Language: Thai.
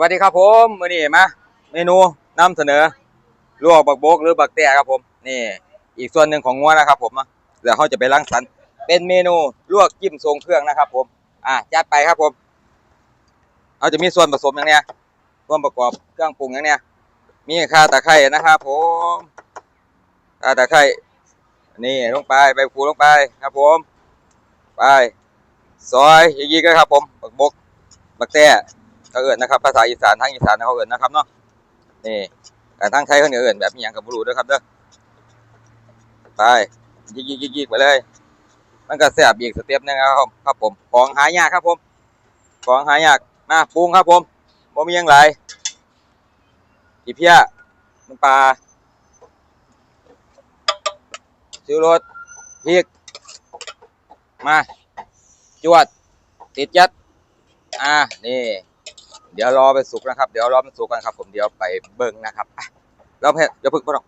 วัสดีครับผมมื้อนี้มาเมนูนำเสนอลวกบักโบกหรือบักแต้ครับผมนี่ อีกส่วนหนึ่งของงัวนะครับ ผมเดี๋ยวเขาจะไปล้างสรรค์เป็นเมนูลวกจิ้มทรงเครื่องนะครับ ผม อะจัดไปครับผมเอาจะมีส่วนผสมอย่างเนี้ยส่วนประกอบเครื่องปรุงอย่างเนี้ยมีข่าตะไคร้นะครับผมข่าตะไคร้นี่ลงไปใบมะกรูดลงไปครับผม ไป ซอยยีกๆก็ครับ ผมบักบกบักแต้ เขาเอิญนะครับภาษาอีสานทางอีสานเขาเอิญนะครับเนาะนี่การทางไทยเขาเนี่ยเอิญแบบมีอย่างกับบุรูด้วยครับเด้อไปยิกยิกยิกยิกไปเลย มันก็แสบอีกสเต็ปนึงครับผมครับผมของหายากครับผมของหายากมาปรุงครับผมบ่มีหยังไรอีเพี้ยน้ำปลาชิวรสพริกมา จวด ติดยัด อ่า นี่ เดี๋ยวรอไปสุกนะครับ เดี๋ยวรอมันสุกกันครับ ผมเดี๋ยวไปเบิ่งนะครับอะเราเพเดี๋ยวพึ่งพ่อดอก